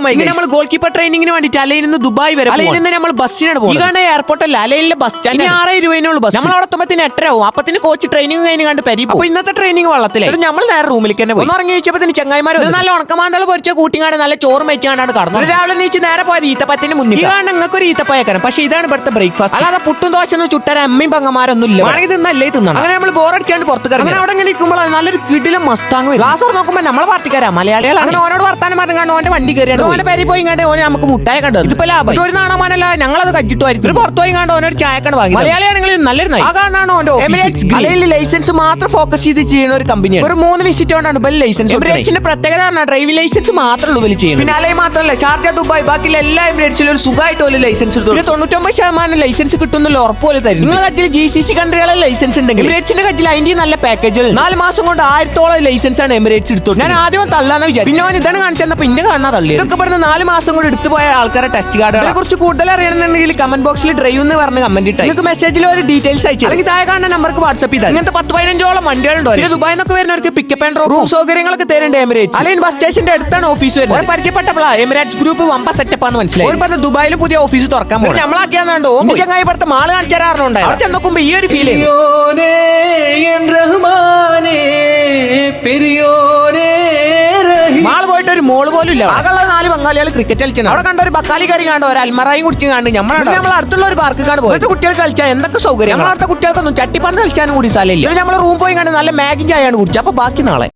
My നമ്മൾ goal keeper ട്രെയിനിങ്ങിന് വേണ്ടിട്ട് അലയിൽ നിന്ന് ദുബായ് വരെ അലയിൽ നിന്ന് നമ്മൾ ബസ്സിനാണ് പോകുന്നത് ഇതാണ് എയർപോർട്ട് അല്ല അലയിലെ ബസ് സ്റ്റാൻഡ് ആറായിരം രൂപേനുള്ള ബസ് നമ്മൾ അവിടെ എത്തുമ്പത്തിന് എട്ടരാവും അപ്പത്തിന് കോച്ച് ട്രെയിനിങ് കഴിഞ്ഞ് കണ്ട് പരി അപ്പൊ ഇന്നത്തെ ട്രെയിനിങ് വള്ളത്തിലെ? നമ്മൾ നേരെ റൂമിലേക്ക് തന്നെ പോയി. ഇറങ്ങി വെച്ചപ്പത്തിന് ചങ്ങായിമാർ നല്ല ഉണക്കമാന്തള പൊരിച്ച കൂട്ടിങ്ങാണ്ട് നല്ല ചോറ് വെച്ചാണ്ടാണ് കടന്നു. ഒരു രാവിലെ നീച്ച് നേരെ പോയത് ഈത്തപ്പത്തിന് മുന്നിൽ ഇതാണ് നിങ്ങൾക്ക് ഒരു ഈത്തപ്പയക്കണം പക്ഷെ ഇതാണ് ഇവിടുത്തെ ബ്രേക്ക്ഫാസ്റ്റ് അല്ലാതെ പുട്ടും ദോശ ഒന്നും ചുട്ടര അമ്മയും പങ്ങമാരൊന്നും ഇല്ല വേണമെങ്കിൽ തിന്നല്ലേ തിന്നണം. അങ്ങനെ നമ്മൾ ബോറടിച്ചാണ്ട് പുറത്ത് അങ്ങനെ അവിടെ ഇങ്ങനെ ഇരിക്കുമ്പോൾ നല്ലൊരു കിടിലും മസ്താങ് ഗ്ലാസ് നോക്കുമ്പോൾ നമ്മളെ പാർട്ടിക്കാരാ മലയാളികളാണ്. അങ്ങനെ ഓനോട് വർത്താനം പറഞ്ഞു കാണുമ്പോൾ ഓന്റെ വണ്ടി കയറിയാണ് ഓന്റെ പേരി പോയി കണ്ട് ഓനെ നമുക്ക് മുട്ടായ കണ്ടത് ഇതിപ്പോ ലാഭം. ഒരു നാണമാനല്ല ഞങ്ങളത് കജിട്ടുമായിരിക്കും ഒരു പുറത്ത് പോയി കണ്ട് ഓനൊരു ചായക്കണ്ട് വാങ്ങി മലയാളിയാണെങ്കിൽ നല്ലൊരു. ആ കാണാണ് ഓന്റെ അല്ലെങ്കിൽ ലൈസൻസ് മാത്രം ഫോക്കസ് ചെയ്ത് ചെയ്യുന്ന ഒരു കമ്പനിയാണ് ഒരു മൂന്ന് വിസിറ്റ് കൊണ്ടാണ് ഇപ്പൊ ലൈസൻസ് എമിറേറ്റ്സിന്റെ പ്രത്യേകത പറഞ്ഞാൽ ഡ്രൈവിംഗ് ലൈസൻസ് മാത്രമേ ഉള്ളൂ ചെയ്യുന്നത്. പിന്നെ മാത്രമല്ല ഷാർജ ദുബായ് ബാക്കിയുള്ള എല്ലാ എമിറേറ്റ്സിലും ഒരു സുഖമായിട്ട് ഒരു ലൈസൻസ് പിന്നെ തൊണ്ണൂറ്റൊമ്പത് ശതമാനം ലൈസൻസ് കിട്ടുന്നുള്ള ഉറപ്പുപോലെ തരും നിങ്ങളുടെ കച്ചിൽ ജി സി സി കൺട്രികളെ ലൈസൻസ് ഉണ്ടെങ്കിൽ എമിറേറ്റ്സിന്റെ കച്ചിൽ അതിന്റെ നല്ല പാക്കേജുകൾ നാല് മാസം കൊണ്ട് ആയിരത്തോളം ലൈസൻസ് ആണ് എമിറേറ്റ്സ് എടുത്തു ഞാൻ ആദ്യം തള്ളാന്ന് വിചാരിച്ചു. പിന്നെ ഇതാണ് കാണിച്ചപ്പോ പിന്നെ കാണാൻ തള്ളി പറഞ്ഞ നാല് മാസം കൂടെ എടുത്തുപോയ ആൾക്കാരെ ടെസ്റ്റ് കാർഡ് കുറച്ച് കൂടുതൽ അറിയണമെന്നുണ്ടെങ്കിൽ കമന്റ് ബോക്സിൽ ഡ്രൈവ് എന്ന് പറഞ്ഞ് കമന്റ് ഇട്ടു. നിങ്ങൾക്ക് മെസ്സേജിൽ ഒരു ഡീറ്റെയിൽസ് അയച്ചു അല്ലെങ്കിൽ താഴെ കാണുന്ന നമ്പർക്ക് വാട്സ്ആപ്പ് ചെയ്താൽ ഇങ്ങനത്തെ പത്ത് പതിനഞ്ചോളം വണ്ടികളുണ്ടോ ഇത് ദുബായിൽ നിന്നൊക്കെ വരുന്നവർക്ക് പിക്കപ്പ് ആൻഡ് റൂം സൗകര്യങ്ങളൊക്കെ തരേണ്ട എമിറേറ്റ് അല്ലെങ്കിൽ ബസ് സ്റ്റേഷന്റെ അടുത്താണ് ഓഫീസ് വരുന്നത്. ഒരു പരിചയപ്പെട്ടപ്പോഴാ എമിറേറ്റ്സ് ഗ്രൂപ്പ് വമ്പ സെറ്റപ്പ് ആണ് മനസ്സിലായി. പറഞ്ഞ ദുബായിൽ പുതിയ ഓഫീസ് തുറക്കാൻ പോകും നമ്മളാക്കിയാന്നുണ്ടോ ചങ്ങായി ഇവിടുത്തെ മാള കാണിച്ചാറുണ്ടായിരുന്നു തരാറുണ്ടോ അവിടെ ചെന്നോക്കുമ്പോ ഈ ഒരു ഫീൽ ചെയ്യും മാൾ പോലും ഇല്ല ആകെയുള്ള നാല് ബംഗാളികൾ ക്രിക്കറ്റ് കളിച്ചാണ് അവിടെ കണ്ട ഒരു ബക്കാലി കറി കണ്ടോ ഒരു അൽമറായും കുടിച്ച് കണ്ട് നമ്മൾ നമ്മൾ അടുത്തുള്ള ഒരു പാർക്ക് കാണും പോയത്. കുട്ടികൾ കളിച്ചാൽ എന്തൊക്കെ സൗകര്യം നമ്മളടുത്ത കുട്ടികൾക്കൊന്നും ചട്ടിപ്പന്ത് കളിച്ചാനും കൂടി സ്ഥലമില്ല. നമ്മൾ റൂം പോയി കണ്ട് നല്ല മാഗി ചായയാണ് കുടിച്ചത്. അപ്പൊ ബാക്കി നാളെ.